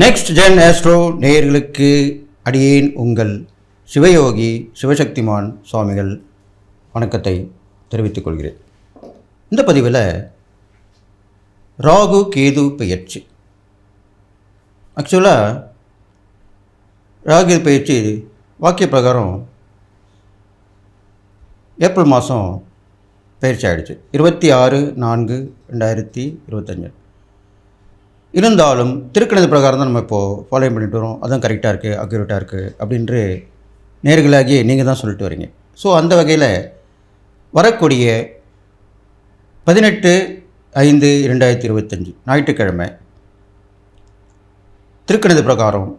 Next gen astro நேயர்களுக்கு அடியேன் உங்கள் சிவயோகி சிவசக்திமான் சுவாமிகள் வணக்கத்தை தெரிவித்துக் கொள்கிறேன். இந்த பதிவில் ராகு கேது பயிற்சி ஆக்சுவலாக ராகு பயிற்சி வாக்கிய பிரகாரம் ஏப்ரல் மாதம் பயிற்சி ஆகிடுச்சு இருபத்தி ஆறு நான்கு ரெண்டாயிரத்தி இருபத்தஞ்சு. இருந்தாலும் திருக்கணித பிரகாரம் தான் நம்ம இப்போது ஃபாலோ பண்ணிட்டு வரோம். அதுவும் கரெக்டாக இருக்குது அக்யூரேட்டாக இருக்குது அப்படின்று நேர்களாகி நீங்கள் தான் சொல்லிட்டு வரீங்க. ஸோ அந்த வகையில் வரக்கூடிய பதினெட்டு ஐந்து இரண்டாயிரத்தி இருபத்தஞ்சி ஞாயிற்றுக்கிழமை திருக்கணித பிரகாரம்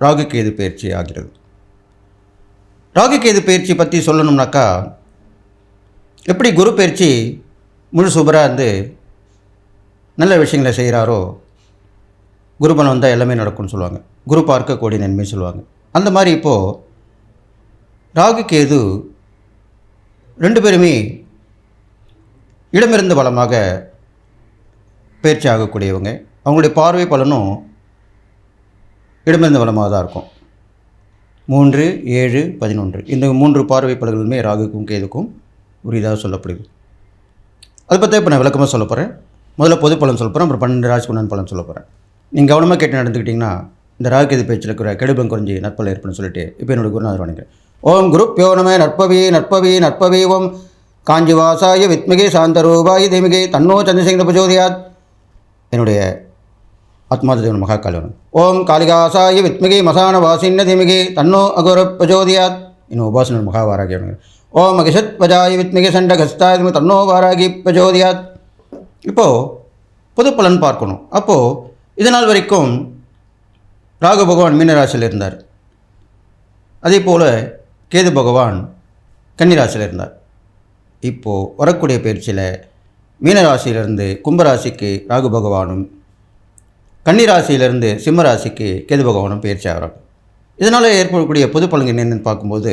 ராகு கேது பயிற்சி ஆகிறது. ராகு கேது பயிற்சி பற்றி சொல்லணும்னாக்கா எப்படி குரு பயிற்சி முழு சூப்பராக இருந்து நல்ல விஷயங்களை செய்கிறாரோ குருபலம் வந்தால் எல்லாமே நடக்கும்னு சொல்லுவாங்க. குரு பார்க்கக்கூடிய நன்மைன்னு நன்மை சொல்லுவாங்க. அந்த மாதிரி இப்போது ராகு கேது ரெண்டு பேருமே இடமிருந்து பலமாக பயிற்சி ஆகக்கூடியவங்க. அவங்களுடைய பார்வை பலனும் இடமிருந்து பலமாக தான் இருக்கும். மூன்று ஏழு பதினொன்று. இந்த மூன்று பார்வை பலன்களுமே ராகுக்கும் கேதுக்கும் உரியதாக சொல்லப்படுது அதை பற்றி இப்போ நான் விளக்கமாக சொல்ல போகிறேன் முதல்ல பொது பலன் சொல்ல போகிறேன் அப்புறம் பன்னெண்டு ராசி பலன் சொல்ல போகிறேன் நீங்கள் கவனமாக கேட்டு நடந்துக்கிட்டிங்கன்னா இந்த ராகுகேது பேச்சில் இருக்கிற கெடுபம் குறைஞ்சி நற்பல ஏற்படும் சொல்லிட்டு இப்போ என்னோட குருநாதர் வணங்குறேன் ஓம் குருப் பியோனமே நற்பவி நற்பவி நற்பவி ஓம். காஞ்சிவாசாய வித்மிகே சாந்தரூபாய தேமிகே தன்னோ சந்திரசேகர பிரஜோதியாத் என்னுடைய ஆத்மாதேவன் மகாகாலவன். ஓம் காளிகாசாய வித்மிகே மசான வாசின்ன தீமிகே தன்னோ அகோர பிரஜோதியாத் இன்னும் உபாசனர் மகாவாராகி ஓம் அகிஷத் வஜாய வித்மிகே சண்டகஸ்தாய தன்னோ வாராகி பிரஜோதியாத் இப்போது பொது பலன் பார்க்கணும். அப்போது இதனால் வரைக்கும் ராகு பகவான் மீனராசியில் இருந்தார். அதே போல் கேது பகவான் கன்னிராசியில் இருந்தார். இப்போது வரக்கூடிய பயிற்சியில் மீனராசியிலிருந்து கும்பராசிக்கு ராகு பகவானும் கன்னிராசியிலிருந்து சிம்மராசிக்கு கேது பகவானும் பயிற்சி ஆகிறாங்க இதனால் ஏற்படக்கூடிய பொது பலன்கள் என்னென்னு பார்க்கும்போது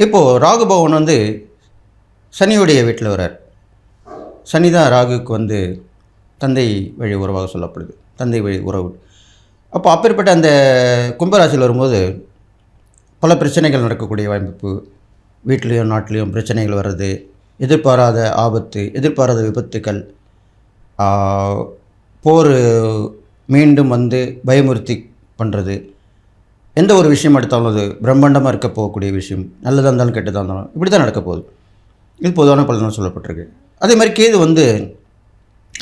இப்போது ராகு பகவான் வந்து சனியுடைய வீட்டில் வரார் சனி தான் ராகுக்கு வந்து தந்தை வழி உறவாக சொல்லப்படுது. தந்தை வழி உறவு. அப்போ அப்பேற்பட்ட அந்த கும்பராசியில் வரும்போது பல பிரச்சனைகள் நடக்கக்கூடிய வாய்ப்பு. வீட்லேயும் நாட்டிலையும் பிரச்சனைகள் வர்றது எதிர்பாராத ஆபத்து எதிர்பாராத விபத்துக்கள் போர் மீண்டும் வந்து பயமுறுத்தி பண்ணுறது எந்த ஒரு விஷயம் எடுத்தாலும் அது பிரம்மாண்டமாக இருக்க போகக்கூடிய விஷயம். நல்லதாக இருந்தாலும் கெட்டதாக இருந்தாலும் இப்படி தான் நடக்க போகுது. இது பொதுவான பலனும் சொல்லப்பட்டிருக்கு. அதே மாதிரி கேது வந்து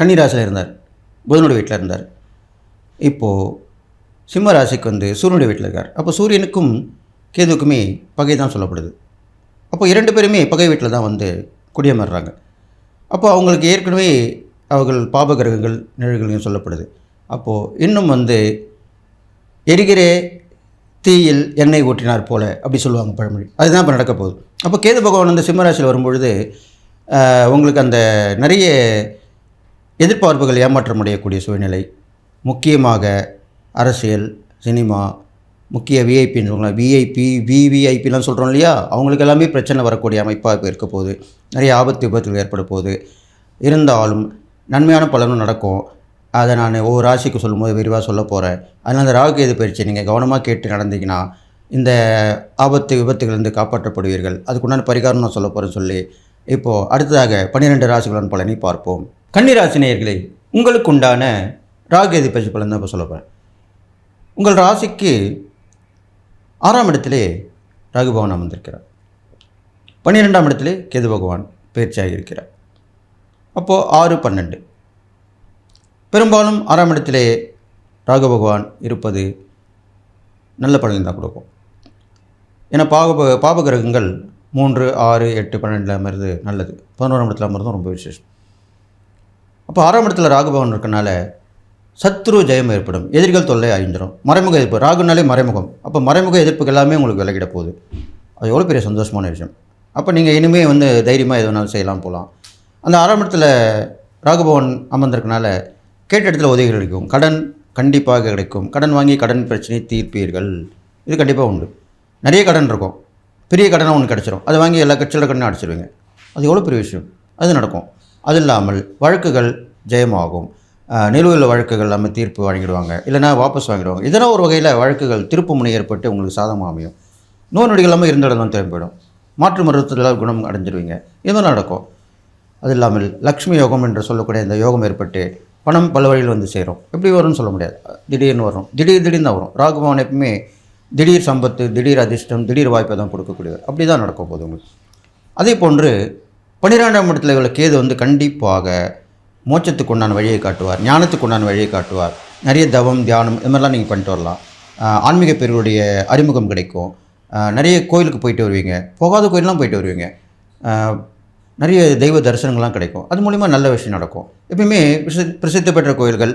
கன்னிராசியில் இருந்தார். புதனுடைய வீட்டில் இருந்தார். இப்போது சிம்ம ராசிக்கு வந்து சூரியனுடைய வீட்டில் இருக்கார். அப்போ சூரியனுக்கும் கேதுவுக்குமே பகை தான் சொல்லப்படுது. அப்போ இரண்டு பேருமே பகை வீட்டில் தான் வந்து குடியமர்றாங்க. அப்போ அவங்களுக்கு ஏற்கனவே அவர்கள் பாப கிரகங்கள் நிழல்களையும் சொல்லப்படுது. அப்போது இன்னும் வந்து எரிகிற தீயில் எண்ணெய் ஊற்றினார் போல அப்படி சொல்லுவாங்க பழமொழி. அதுதான் இப்போ நடக்க போகுது. அப்போ கேது பகவான் வந்து சிம்மராசியில் வரும்பொழுது உங்களுக்கு அந்த நிறைய எதிர்பார்ப்புகள் ஏமாற்றம் அடையக்கூடிய சூழ்நிலை. முக்கியமாக அரசியல் சினிமா முக்கிய விஐபின்னு சொல்லலாம் விஐபி விவிஐபிலாம் சொல்கிறோம் இல்லையா? அவங்களுக்கு எல்லாமே பிரச்சனை வரக்கூடிய அமைப்பாக இப்போ இருக்க போகுது. நிறைய ஆபத்து விபத்துகள் ஏற்பட போகுது. இருந்தாலும் நன்மையான பலனும் நடக்கும். அதை நான் ஒவ்வொரு ராசிக்கு சொல்லும்போது விரிவாக சொல்ல போகிறேன் அதனால் அந்த ராகுகேது பயிற்சி நீங்கள் கவனமாக கேட்டு நடந்தீங்கன்னா இந்த ஆபத்து விபத்துகள் விபத்துகளிலிருந்து காப்பாற்றப்படுவீர்கள். அதுக்குண்டான பரிகாரம் நான் சொல்ல போகிறேன்னு சொல்லி இப்போது அடுத்ததாக பன்னிரெண்டு ராசிகளுடன் பலனை பார்ப்போம். கன்னிராசினியர்களே உங்களுக்கு உண்டான ராகு பயிற்சி பலன் தான் இப்போ சொல்ல போகிறேன் உங்கள் ராசிக்கு ஆறாம் இடத்திலே ராகு பகவான் அமர்ந்திருக்கிறார். பன்னிரெண்டாம் இடத்திலே கேது பகவான் பயிற்சியாக இருக்கிறார். அப்போது ஆறு பன்னெண்டு. பெரும்பாலும் ஆறாம் இடத்திலே ராகு பகவான் இருப்பது நல்ல பலன் தான் கொடுக்கும். ஏன்னா பாக பாபகிரகங்கள் மூன்று ஆறு எட்டு பன்னெண்டில் அமர்ந்து நல்லது. பதினோராம் இடத்துல அமர்ந்தும் ரொம்ப விசேஷம். அப்போ ஆறாம் இடத்துல ராகுபவன் இருக்கனால சத்ரு ஜெயம் ஏற்படும். எதிரிகள் தொல்லை அழிஞ்சிடும் மறைமுக எதிர்ப்பு. ராகுனாலே மறைமுகம். அப்போ மறைமுக எதிர்ப்புகள் எல்லாமே உங்களுக்கு விலகிட போகுது. அது எவ்வளோ பெரிய சந்தோஷமான விஷயம். அப்போ நீங்கள் இனிமேல் வந்து தைரியமாக எது வேணாலும் செய்யலாம் போகலாம். அந்த ஆறாம் இடத்துல ராகுபவன் அமர்ந்திருக்கனால கேட்ட இடத்துல உதவிகள் கிடைக்கும். கடன் கண்டிப்பாக கிடைக்கும். கடன் வாங்கி கடன் பிரச்சனை தீர்ப்பீர்கள். இது கண்டிப்பாக உண்டு. நிறைய கடன் இருக்கும். பெரிய கடனை ஒன்று கிடச்சிரும். அதை வாங்கி எல்லா கட்சியில் கடனும் அடிச்சிருவீங்க. அது எவ்வளோ பெரிய விஷயம்? அது நடக்கும். அது இல்லாமல் வழக்குகள் ஜெயமாகும். நிலுவையில் வழக்குகள் நம்ம தீர்ப்பு வழங்கிடுவாங்க இல்லைனா வாபஸ் வாங்கிடுவாங்க. இதெல்லாம் ஒரு வகையில் வழக்குகள் திருப்பு முனை ஏற்பட்டு உங்களுக்கு சாதமாக அமையும். நோய் நொடிகள் இல்லாமல் இருந்த இடம் திரும்பி போயிடும் மாற்று மருத்துவத்தில் குணம் அடைஞ்சிருவீங்க. இதெல்லாம் நடக்கும். அது இல்லாமல் லக்ஷ்மி யோகம் என்று சொல்லக்கூடிய இந்த யோகம் ஏற்பட்டு பணம் பல வழியில் வந்து சேரும். எப்படி வரும்னு சொல்ல முடியாது. திடீர்னு வரும். திடீர் திடீர்னு தான் வரும். ராகுபவன் எப்பவுமே திடீர் சம்பத்து திடீர் அதிர்ஷ்டம் திடீர் வாய்ப்பை தான் கொடுக்கக்கூடியவர். அப்படி தான் நடக்க போது உங்களுக்கு. அதே போன்று பன்னிரெண்டாம் இடத்துல உள்ள கேது வந்து கண்டிப்பாக மோச்சத்துக்கு உண்டான வழியை காட்டுவார் ஞானத்துக்கு உண்டான வழியை காட்டுவார். நிறைய தவம் தியானம் இது மாதிரிலாம் நீங்கள் பண்ணிட்டு வரலாம். ஆன்மீக பேருடைய அறிமுகம் கிடைக்கும். நிறைய கோயிலுக்கு போயிட்டு வருவீங்க. போகாத கோயிலெலாம் போயிட்டு வருவீங்க. நிறைய தெய்வ தரிசனங்கள்லாம் கிடைக்கும். அது மூலிமா நல்ல விஷயம் நடக்கும். எப்பயுமே பிரசித்தி பெற்ற கோயில்கள்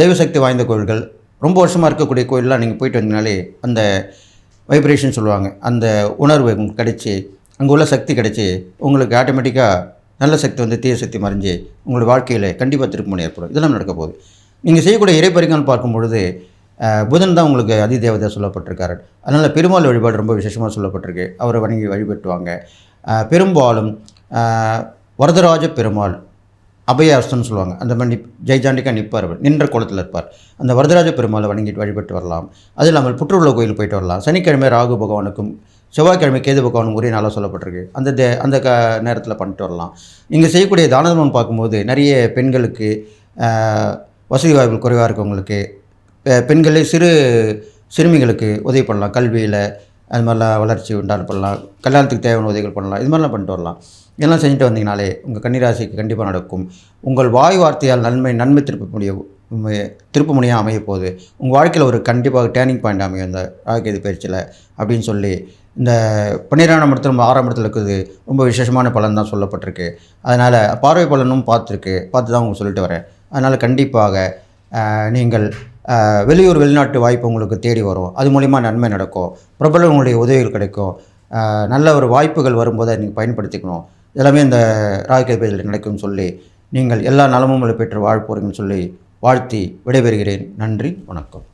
தெய்வ சக்தி வாய்ந்த கோயில்கள் ரொம்ப வருஷமாக இருக்கக்கூடிய கோயிலெலாம் நீங்கள் போயிட்டு வந்தீங்கனாலே அந்த வைப்ரேஷன் சொல்லுவாங்க. அந்த உணர்வு உங்களுக்கு கிடைச்சி அங்கே உள்ள சக்தி கிடச்சி உங்களுக்கு ஆட்டோமேட்டிக்காக நல்ல சக்தி வந்து தீய சக்தி மறைஞ்சு உங்களுடைய வாழ்க்கையில் கண்டிப்பாக திருப்பணி ஏற்படும். இதெல்லாம் நடக்க போகுது. நீங்கள் செய்யக்கூடிய இறைப்பறிகள் பார்க்கும் பொழுது புதன் தான் உங்களுக்கு அதிதேவதை சொல்லப்பட்டிருக்காரு. அதனால் பெருமாள் வழிபாடு ரொம்ப விசேஷமாக சொல்லப்பட்டிருக்கு. அவரை வணங்கி வழிபட்டுவாங்க. பெரும்பாலும் வரதராஜ பெருமாள் அபயாஸ்தன்னு சொல்லுவாங்க. அந்த மாதிரி நிப் நிற்பார் நின்ற கோலத்தில் இருப்பார். அந்த வரதராஜ பெருமாளை வணங்கிட்டு வழிபட்டு வரலாம். அது இல்லாமல் புற்றுள்ள கோயில் போயிட்டு வரலாம். சனிக்கிழமை ராகு பகவானுக்கும் செவ்வாய்க்கிழமை கேது பகவானும் ஒரே நாளாக சொல்லப்பட்டிருக்கு. அந்த தே அந்த க நேரத்தில் பண்ணிட்டு வரலாம். நீங்கள் செய்யக்கூடிய தானதமம் பார்க்கும்போது நிறைய பெண்களுக்கு வசதி வாய்ப்புகள் குறைவாக இருக்கவங்களுக்கு பெண்களே சிறு சிறுமிகளுக்கு உதவி பண்ணலாம். கல்வியில் அது மாதிரிலாம் வளர்ச்சி உண்டான பண்ணலாம். கல்யாணத்துக்கு தேவையான உதவிகள் பண்ணலாம். இது மாதிரிலாம் பண்ணிட்டு வரலாம். இதெல்லாம் செஞ்சுட்டு வந்தீங்கனாலே உங்கள் கன்னிராசிக்கு கண்டிப்பாக நடக்கும். உங்கள் வாய் வார்த்தையால் நன்மை நன்மை திருப்ப முடிய திருப்பு அமைய போகுது உங்கள் வாழ்க்கையில் ஒரு கண்டிப்பாக டேர்னிங் பாயிண்ட் அமையும் இந்த ராகுகேது பயிற்சியில் அப்படின்னு சொல்லி இந்த பன்னிரெண்டாம் இடத்துல நம்ம ஆறாம் இடத்துல இருக்குது. ரொம்ப விசேஷமான பலன் தான் சொல்லப்பட்டிருக்கு. அதனால் பார்வை பலனும் பார்த்துருக்கு. பார்த்து தான் உங்களுக்கு சொல்லிட்டு வரேன். அதனால் கண்டிப்பாக நீங்கள் வெளியூர் வெளிநாட்டு வாய்ப்பு உங்களுக்கு தேடி வரும். அது மூலிமா நன்மை நடக்கும். பிரபலங்களுடைய உதவிகள் கிடைக்கும். நல்ல ஒரு வாய்ப்புகள் வரும்போது நீங்கள் பயன்படுத்திக்கணும். எல்லாமே இந்த ராகுகேது பயிற்சியில் நடக்கும்னு சொல்லி நீங்கள் எல்லா நலமும் பெற்று வாழ் போறீங்கன்னு சொல்லி வாழ்த்தி விடைபெறுகிறேன். நன்றி வணக்கம்.